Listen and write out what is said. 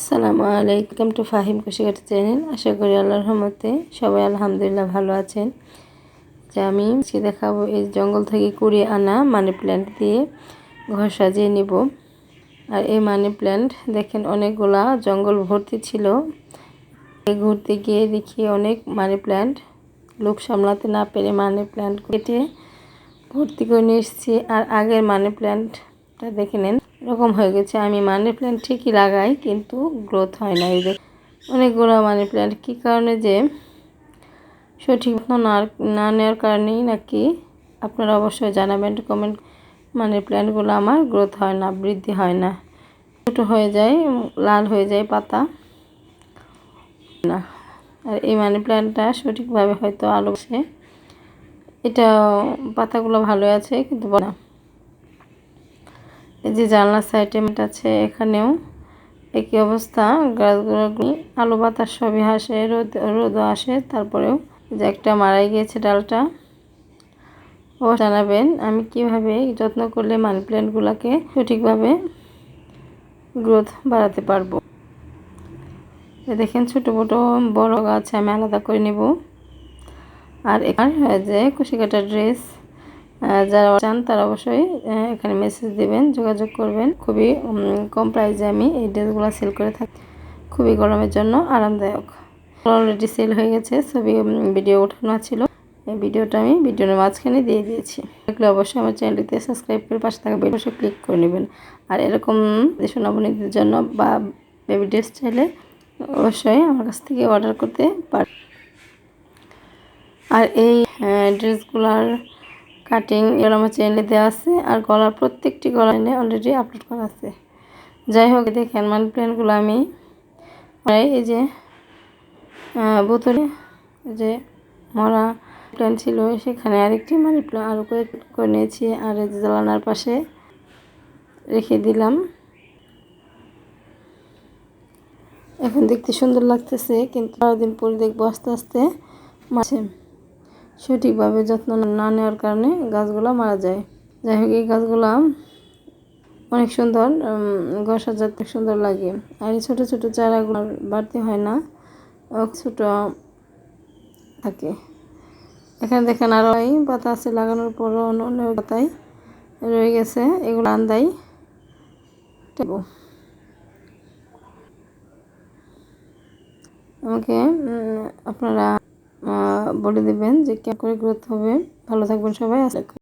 আসসালামু আলাইকুম to Fahim Kushikata channel. আশা করি আল্লাহর রহমতে সবাই আলহামদুলিল্লাহ ভালো আছেন। যে আমি সে দেখাবো এই জঙ্গল থেকে কুড়িয়ে আনা মানি প্ল্যান্ট দিয়ে ঘর সাজিয়ে নিব। আর এই মানি প্ল্যান্ট দেখেন অনেকগুলা জঙ্গল ভর্তি ছিল। ঘুরতে গিয়ে দেখি অনেক মানি প্ল্যান্ট লোক সামলাতে না পেরে মানি প্ল্যান্ট কেটে ভর্তি করে নিয়ে এসেছি। আর আগের মানি প্ল্যান্টটা দেখে নেন। এরকম হয়ে গেছে। আমি মানি প্ল্যান্ট ঠিকই লাগাই, কিন্তু গ্রোথ হয় না এই অনেকগুলো মানি প্ল্যান্ট কী কারণে যে সঠিক না না নেওয়ার কারণেই নাকি আপনারা অবশ্যই জানাবেন কমেন্ট মানি প্ল্যান্টগুলো আমার গ্রোথ হয় না, বৃদ্ধি হয় না। ছোটো হয়ে যায়, লাল হয়ে যায় পাতা। না। আর এই মানি প্ল্যান্টটা সঠিকভাবে হয়তো আলো এটা পাতাগুলো ভালো আছে, কিন্তু না। এই যে জানলার সাইডে মেট আছে, এখানেও একই অবস্থা। গাছগুলো আলো বাতাস, সবই আসে, রোদ রোদও আসে। তারপরেও যে একটা মারাই গিয়েছে ডালটা। ও জানাবেন, আমি কীভাবে যত্ন করলে মানি প্ল্যান্টগুলোকে সঠিকভাবে গ্রোথ বাড়াতে পারব? দেখেন, ছোটো ছোটো বড় গাছ, আমি আলাদা করে নেব। আর এখানে যে কুশি কাটার ড্রেস। যারা চান তারা অবশ্যই এখানে মেসেজ দেবেন, যোগাযোগ করবেন। খুবই কম প্রাইসে আমি এই ড্রেসগুলো সেল করে থাকি। খুবই গরমের জন্য আরামদায়ক। অলরেডি সেল হয়ে গেছে, ছবি ভিডিও ওঠানো ছিল। এই ভিডিওটা আমি ভিডিওর মাঝখানে দিয়ে দিয়েছি। দেখলে অবশ্যই আমার চ্যানেলটিতে সাবস্ক্রাইব করে পাশে থাকা বেল অবশ্যই ক্লিক করে নেবেন। আর এরকম সোনাবনীদের জন্য বা বেবি ড্রেস চাইলে অবশ্যই আমার কাছ থেকে অর্ডার করতে পার আর এই ড্রেসগুলার কাটিং এগুলো আমার চ্যানেলে দেওয়া আছে আর গলার প্রত্যেকটি গলা এনে অলরেডি আপলোড করা আছে। যাই হোক, দেখেন মানি প্ল্যানগুলো আমি এই যে বোতলে যে মরা প্ল্যান ছিল, সেখানে আরেকটি মানি প্ল্যান আরও করে নিয়েছি আর জ্বালানার পাশে রেখে দিলাম। এখন দেখতে সুন্দর লাগতেছে, কিন্তু দিন পরে দেখব আস্তে আস্তে। মাছে সঠিকভাবে যত্ন না নেওয়ার কারণে গাছগুলো মারা যায়। যাই হোক, এই গাছগুলো অনেক সুন্দর ঘর সাজাতে সুন্দর লাগে। আর এই ছোটো ছোটো চারাগুলো বাড়তে হয় না ছোট থাকে। এখানে দেখেন আরও পাতা আছে লাগানোর পরও অন্য পাতায় রয়ে গেছে, এগুলো আন্দাই আমাকে আপনারা বলে দেবেন যে কেমন করে গ্রোথ হবে। ভালো থাকবেন সবাই আসলে